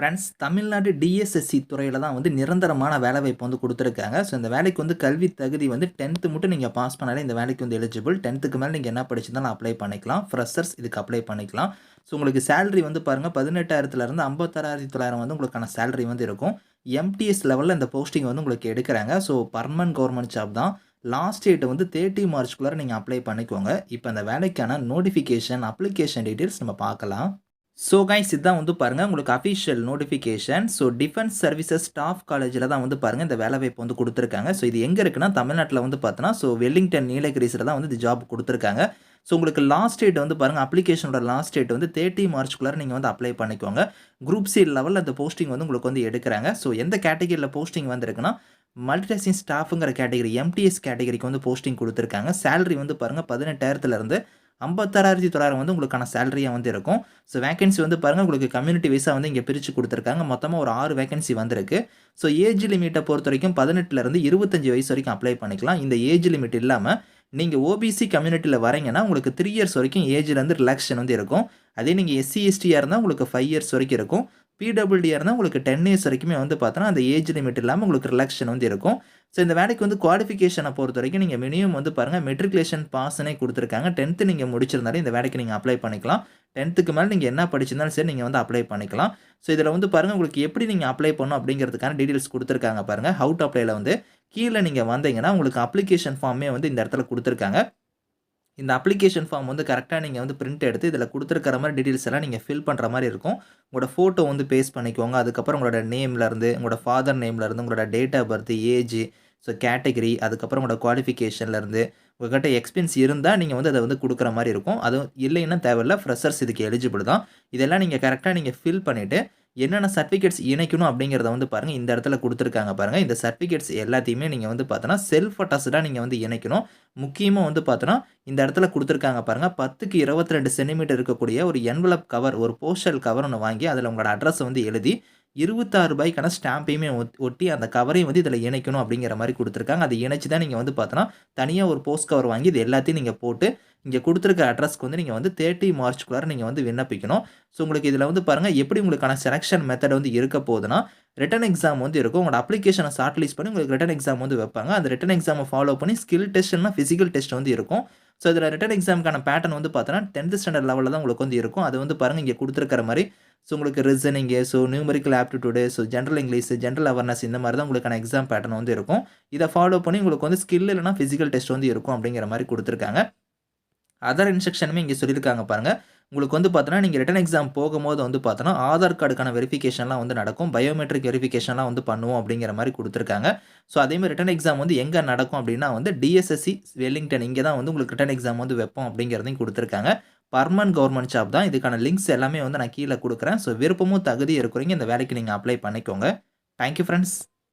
Friends Tamil Nadu TSSC துறையில் தான் வந்து நிரந்தரமான வேலைவாய்ப்பு வந்து கொடுத்துருக்காங்க. ஸோ இந்த வேலைக்கு வந்து கல்வி தகுதி வந்து டென்த்து மட்டும் நீங்கள் பாஸ் பண்ணாலே இந்த வேலைக்கு வந்து எலிஜிபிள் டென்த்துக்கு மேலே நீங்கள் என்ன படிச்சிருந்தாலும் அப்ளை பண்ணிக்கலாம். ஃப்ரெஷர்ஸ் இதுக்கு அப்ளை பண்ணிக்கலாம். ஸோ உங்களுக்கு சேலரி வந்து பாருங்கள் பதினெட்டாயிரத்துலேருந்து ஐம்பத்தாறாயிரத்தி தொள்ளாயிரம் வந்து உங்களுக்கான சேலரி வந்து இருக்கும். எம்டிஎஸ் லெவலில் இந்த போஸ்டிங் வந்து உங்களுக்கு எடுக்கிறாங்க. ஸோ பர்மனன்ட் கவர்மெண்ட் ஜாப் தான். லாஸ்ட் டேட் வந்து தேர்ட்டி மார்ச்குள்ளே நீங்கள் அப்ளை பண்ணிக்கோங்க. இப்போ அந்த வேலைக்கான நோட்டிஃபிகேஷன் அப்ளிகேஷன் டீட்டெயில்ஸ் நம்ம பார்க்கலாம். ஸோ கைஸ் இதுதான் வந்து பாருங்கள் உங்களுக்கு official notification so defence services staff காலேஜில் தான் வந்து பாருங்கள் இந்த வேலை வாய்ப்பு வந்து கொடுத்துருக்காங்க. ஸோ இது எங்கே இருக்குன்னா தமிழ்நாட்டில் வந்து பார்த்தோன்னா ஸோ வெல்லிங்டன் நீலகிரிஸில் தான் வந்து இந்த ஜாப் கொடுத்துருக்காங்க. ஸோ உங்களுக்கு லாஸ்ட் டேட் வந்து பாருங்கள் அப்ளிகேஷனோட லாஸ்ட் டேட் வந்து தேர்ட்டி மார்ச்குள்ளார நீங்கள் வந்து அப்ளை பண்ணிக்கோங்க. குரூப் சி லெவலில் அந்த போஸ்டிங் வந்து உங்களுக்கு வந்து எடுக்கிறாங்க. ஸோ எந்த கேட்டகரியில் போஸ்டிங் வந்திருக்குன்னா மல்டிடாசிங் ஸ்டாஃபுங்கிற கேட்டகரி எம்டிஎஸ் கேட்டகரிக்கு வந்து போஸ்டிங் கொடுத்துருக்காங்க. சேலரி வந்து பாருங்கள் பதினெட்டாயிரத்துலேருந்து ஐம்பத்தாறாயிரத்தி தொள்ளாயிரம் வந்து உங்களுக்கான சேலரியாக வந்து இருக்கும். ஸோ வேகன்சி வந்து பாருங்கள் உங்களுக்கு கம்யூனிட்டி வைஸாக வந்து இங்கே பிரித்து கொடுத்துருக்காங்க. மொத்தமாக ஒரு ஆறு வேகன்சி வந்திருக்கு. ஸோ ஏஜ் லிமிட்டை பொறுத்த வரைக்கும் பதினெட்டுலேருந்து இருபத்தஞ்சி வயசு வரைக்கும் அப்ளை பண்ணிக்கலாம். இந்த ஏஜ் லிமிட் இல்லாமல் நீங்கள் ஓபிசி கம்யூனிட்டியில் வரீங்கன்னா உங்களுக்கு த்ரீ இயர்ஸ் வரைக்கும் ஏஜ்லேருந்து ரிலாக்ஷன் வந்து இருக்கும். அதே நீங்கள் எஸ்சி எஸ்டியாக இருந்தால் உங்களுக்கு ஃபைவ் இயர்ஸ் வரைக்கும் இருக்கும். பிடபிள்டியாக இருந்தால் உங்களுக்கு டென் இயர்ஸ் வரைக்குமே வந்து பார்த்தோன்னா அந்த ஏஜ் லிமிட் இல்லாமல் உங்களுக்கு ரிலாக்ஷன் வந்து இருக்கும். ஸோ இந்த வேலைக்கு வந்து குவாலிஃபிகேஷனை பொறுத்த வரைக்கும் நீங்கள் மினிமம் வந்து பாருங்கள் மெட்ரிகுலேஷன் பாஸ்னே கொடுத்துருக்காங்க. டென்த்து நீங்கள் முடிச்சிருந்தாலே இந்த வேலைக்கு நீங்கள் அப்ளை பண்ணிக்கலாம். டென்த்துக்கு மேலே நீங்கள் என்ன படிச்சிருந்தாலும் சரி நீங்கள் வந்து அப்ளை பண்ணிக்கலாம். ஸோ இதில் வந்து பாருங்கள் உங்களுக்கு எப்படி நீங்கள் அப்ளை பண்ணணும் அப்படிங்கிறதுக்கான டீட்டெயில்ஸ் கொடுத்துருக்காங்க பாருங்கள் ஹவு டு அப்ளைல வந்து கீழே நீங்கள் வந்தீங்கன்னா உங்களுக்கு அப்ளிகேஷன் ஃபார்மே வந்து இந்த இடத்துல கொடுத்துருக்காங்க. இந்த அப்ளிகேஷன் ஃபார்ம் வந்து கரெக்டாக நீங்கள் வந்து பிரிண்ட் எடுத்து இதில் கொடுத்துருக்கிற மாதிரி டீட்டெயில்ஸ் எல்லாம் நீங்கள் ஃபில் பண்ணுற மாதிரி இருக்கும். உங்களோட ஃபோட்டோ வந்து பேஸ்ட் பண்ணிக்கோங்க. அதுக்கப்புறம் உங்களோட நேம்லேருந்து உங்களோட ஃபாதர் நேம்லேருந்து உங்களோட date of birth age so category அதுக்கப்புறம் உங்களோட குவாலிஃபிகேஷன்லேருந்து உங்கள்கிட்ட எக்ஸ்பீரியன்ஸ் இருந்தால் நீங்கள் வந்து அதை வந்து கொடுக்குற மாதிரி இருக்கும். அதுவும் இல்லைன்னா தேவையில்ல ஃப்ரெஷர்ஸ் இதுக்கு எலிஜிபிள் தான். இதெல்லாம் நீங்கள் கரெக்டாக நீங்கள் ஃபில் பண்ணிவிட்டு என்னென்ன சர்டிஃபிகேட்ஸ் இணைக்கணும் அப்படிங்கிறத வந்து பாருங்கள் இந்த இடத்துல கொடுத்துருக்காங்க பாருங்கள் இந்த சர்டிஃபிகேட்ஸ் எல்லாத்தையுமே நீங்கள் வந்து பார்த்தோன்னா செல்ஃப் அட்டாஸ்டாக நீங்கள் வந்து இணைக்கணும். முக்கியமாக வந்து பார்த்தோன்னா இந்த இடத்துல கொடுத்துருக்காங்க பாருங்கள் பத்துக்கு இருபத்தி ரெண்டு சென்டிமீட்டர் இருக்கக்கூடிய ஒரு என்வலப் கவர் ஒரு போஸ்டல் கவர் ஒன்று வாங்கி அதில் உங்களோட அட்ரஸை வந்து எழுதி இருபத்தாறு ரூபாய்க்கான ஸ்டாம்பையுமே ஒட்டி அந்த கவரையும் வந்து இதில் இணைக்கணும் அப்படிங்கிற மாதிரி கொடுத்துருக்காங்க. அதை இணைச்சி தான் நீங்கள் வந்து பார்த்தோன்னா தனியாக ஒரு போஸ்ட் கவர் வாங்கி இது எல்லாத்தையும் நீங்கள் போட்டு இங்கே கொடுத்துருக்க அட்ரஸ்க்கு வந்து நீங்கள் வந்து தேர்ட்டி மார்ச்குள்ளார நீங்கள் வந்து விண்ணப்பிக்கணும். ஸோ உங்களுக்கு இதில் வந்து பாருங்கள் எப்படி உங்களுக்கான செலெக்ஷன் மெத்தட் வந்து இருக்க போகுதுன்னா ரிட்டன் எக்ஸாம் வந்து இருக்கும். உங்களோட அப்ளிகேஷனை ஷார்ட் லிஸ்ட் பண்ணி உங்களுக்கு ரிட்டன் எக்ஸாம் வந்து வைப்பாங்க. அந்த ரிட்டன் எக்ஸாமை ஃபாலோ பண்ணி ஸ்கில் டெஸ்ட்னா ஃபிசிக்கல் டெஸ்ட் வந்து இருக்கும். ஸோ இதில் ரிட்டன் எக்ஸாமுக்கான பேட்டர்ன் வந்து பார்த்தோன்னா டென்த் ஸ்டாண்டர்ட் லெவலில் தான் உங்களுக்கு வந்து இருக்கும். அது வந்து பாருங்கள் இங்கே கொடுத்துருக்கிற மாதிரி ஸோ உங்களுக்கு reasoning so numerical aptitude so general English general awareness இந்த மாதிரி தான் உங்களுக்கான எக்ஸாம் பேட்டர்ன் வந்து இருக்கும். இதை ஃபாலோ பண்ணி உங்களுக்கு வந்து ஸ்கில் இல்லைனா ஃபிசிக்கல் டெஸ்ட் வந்து இருக்கும் அப்படிங்கிற மாதிரி கொடுத்துருக்காங்க. அதர் இன்ஸ்ட்ரக்ஷனுமே இங்கே சொல்லியிருக்காங்க பாருங்கள் உங்களுக்கு வந்து பார்த்தோன்னா நீங்கள் ரிட்டன் எக்ஸாம் போகும்போது வந்து பார்த்தோன்னா ஆதார் கார்டுக்கான வெரிஃபிகேஷன்லாம் வந்து நடக்கும். பயோமெட்ரிக் வெரிஃபிகேஷன்லாம் வந்து பண்ணுவோம் அப்படிங்கிற மாதிரி கொடுத்துருக்காங்க. ஸோ அதேமாதிரி ரிட்டன் எக்ஸாம் வந்து எங்கே நடக்கும் அப்படின்னா வந்து டிஎஸ்எஸ்சி வெல்லிங்டன் இங்கே தான் வந்து உங்களுக்கு ரிட்டன் எக்ஸாம் வந்து வைப்போம் அப்படிங்கிறதையும் கொடுத்துருக்காங்க. பர்மனன்ட் கவர்மெண்ட் ஜாப் தான். இதுக்கான லிங்க்ஸ் எல்லாமே வந்து நான் கீழே கொடுக்குறேன். ஸோ விருப்பமும் தகுதி இருக்கிறீங்க இந்த வேலைக்கு நீங்கள் அப்ளை பண்ணிக்கோங்க. Thank you friends